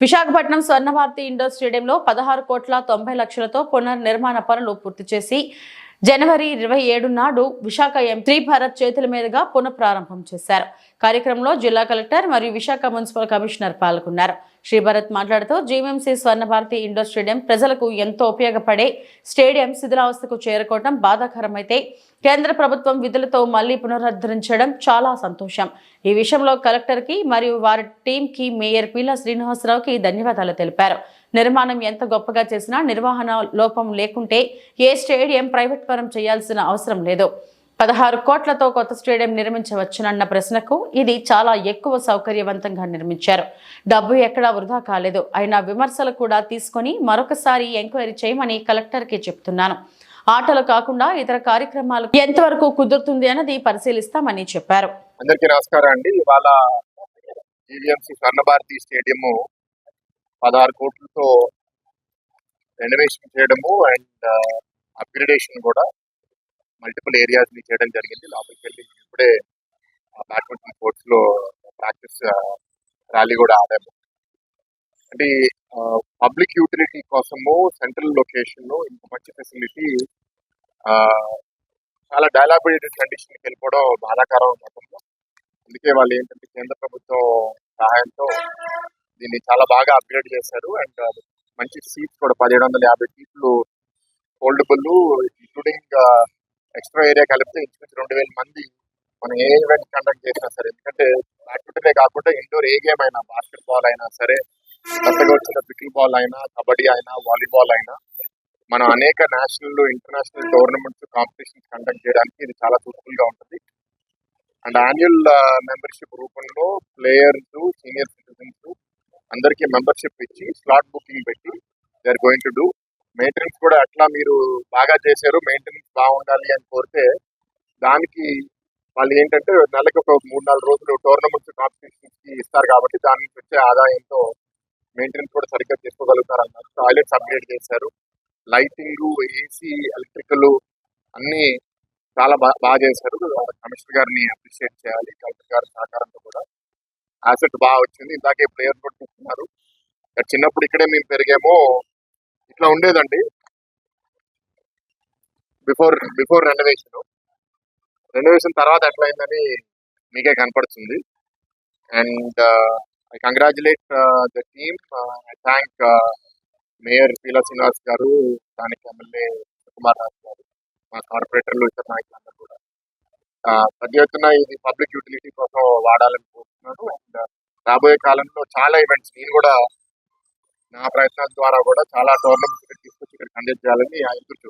Visakhapatnam Swarnabharathi indoor స్టేడియంలో పదహారు కోట్ల తొంభై లక్షలతో పునర్నిర్మాణ పనులు పూర్తి చేసి జనవరి ఇరవై ఏడు నాడు విశాఖ ఎంపీ భారత్ చేతుల మీదుగా పునఃప్రారంభం చేశారు. కార్యక్రమంలో జిల్లా కలెక్టర్ మరియు విశాఖ మున్సిపల్ కమిషనర్ పాల్గొన్నారు. శ్రీ భరత్ మాట్లాడుతూ జీవీఎంసీ స్వర్ణభారతి ఇండోర్ స్టేడియం ప్రజలకు ఎంతో ఉపయోగపడే స్టేడియం శిథిలావస్థకు చేరుకోవడం బాధాకరమైతే కేంద్ర ప్రభుత్వం విధులతో మళ్ళీ పునరుద్ధరించడం చాలా సంతోషం. ఈ విషయంలో కలెక్టర్కి మరియు వారి టీంకి మేయర్ పీలా శ్రీనివాసరావుకి ధన్యవాదాలు తెలిపారు. నిర్మాణం ఎంత గొప్పగా చేసినా నిర్వహణ లోపం లేకుంటే ఏ స్టేడియం ప్రైవేట్ పరం చేయాల్సిన అవసరం లేదు. పదహారు కోట్లతో కొత్త స్టేడియం నిర్మించవచ్చునన్న ప్రశ్నకు ఇది చాలా ఎక్కువ సౌకర్యవంతంగా నిర్మించారు. డబ్బు ఎక్కడా వృధా కాలేదు. అయినా విమర్శలు కూడా తీసుకొని మరొకసారి ఎంక్వైరీ చేయమని కలెక్టర్కి చెప్తున్నాను. ఆటలు కాకుండా ఇతర కార్యక్రమాలు ఎంతవరకు కుదురుతుంది అన్నది పరిశీలిస్తామని చెప్పారు. అందరికీ నమస్కారం అండి. ఇవాళ జీవీఎంసీ స్వర్ణభారతి స్టేడియం పదహారు కోట్లతో రెనోవేషన్ చేయడము అండ్ అప్గ్రేడేషన్ uh, కూడా మల్టిపుల్ ఏరియాస్ని చేయడం జరిగింది. లోపలికి వెళ్ళి ఇప్పుడే బ్యాడ్మింటన్ కోర్ట్స్లో ప్రాక్టీస్ ర్యాలీ కూడా ఆడాము. అంటే పబ్లిక్ యూటిలిటీ కోసము సెంట్రల్ లొకేషన్ ఇంత మంచి ఫెసిలిటీ చాలా డైలాబిలిటీ కండిషన్కి వెళ్ళిపోవడం బాధాకరం గతంలో అందుకే వాళ్ళు ఏంటంటే కేంద్ర ప్రభుత్వం సహాయంతో దీన్ని చాలా బాగా అప్గ్రేడ్ చేశారు. అండ్ మంచి సీట్స్ కూడా పదిహేడు వందల యాభై సీట్లు ఫోల్డబుల్ ఇంక్లూడింగ్ ఎక్స్ట్రా ఏరియా కలిపితే ఇంచుమించు రెండు వేల మంది మనం ఏ ఈవెంట్ కండక్ట్ చేసినా సరే ఎందుకంటే బ్యాడ్మింటనే కాకుండా ఇండోర్ ఏ గేమ్ అయినా బాస్కెట్ బాల్ అయినా సరే కొత్తగా వచ్చిన పికిల్ బాల్ అయినా కబడ్డీ అయినా వాలీబాల్ అయినా మనం అనేక national international tournaments competitions conduct చేయడానికి ఇది చాలా యూస్ఫుల్గా ఉంటుంది. అండ్ యాన్యువల్ మెంబర్షిప్ రూపంలో ప్లేయర్స్ సీనియర్ సిటిజన్స్ అందరికీ మెంబర్షిప్ ఇచ్చి స్లాట్ బుకింగ్ పెట్టి they are going to do maintenance కూడా అట్లా మీరు బాగా చేశారు మెయింటెనెన్స్ బాగుండాలి అని కోరితే దానికి వాళ్ళు ఏంటంటే నెలకి ఒక మూడు నాలుగు రోజులు టోర్నమెంట్స్ కాంపిటీషన్స్కి ఇస్తారు కాబట్టి దాని నుంచి వచ్చే ఆదాయంతో మెయింటెనెన్స్ కూడా సరిగ్గా చేసుకోగలుగుతారు అన్నారు టాయిలెట్స్ అప్గ్రేడ్ చేశారు లైటింగ్ ఏసీ ఎలక్ట్రికల్ అన్ని చాలా బాగా బాగా చేశారు. కమిషనర్ గారిని అప్రిషియేట్ చేయాలి. కలెక్టర్ గారి సహకారంతో కూడా యాసెట్ బాగా వచ్చింది. ఇందాకే ప్లేయర్ కూడా చూస్తున్నారు చిన్నప్పుడు ఇక్కడే మేము పెరిగాము. ఇట్లా ఉండేదండి. బిఫోర్ బిఫోర్ రెనోవేషన్ రెనోవేషన్ తర్వాత ఎట్లా అయిందని మీకే కనపడుతుంది. And I congratulate the team I thank mayor Peela Srinivas garu స్థానిక ఎమ్మెల్యే కుమార్ రాజు గారు మా కార్పొరేటర్లు ఇతర నాయకులందరూ కూడా. Uh, పెద్ద ఎత్తున ఇది పబ్లిక్ యూటిలిటీ కోసం వాడాలని కోరుతున్నాను. అండ్ uh, రాబోయే కాలంలో చాలా ఈవెంట్స్ నేను కూడా నా ప్రయత్నాల ద్వారా కూడా చాలా టోర్నమెంట్స్ తీసుకొచ్చి ఇక్కడ కండక్ట్ చేయాలని ఎదురు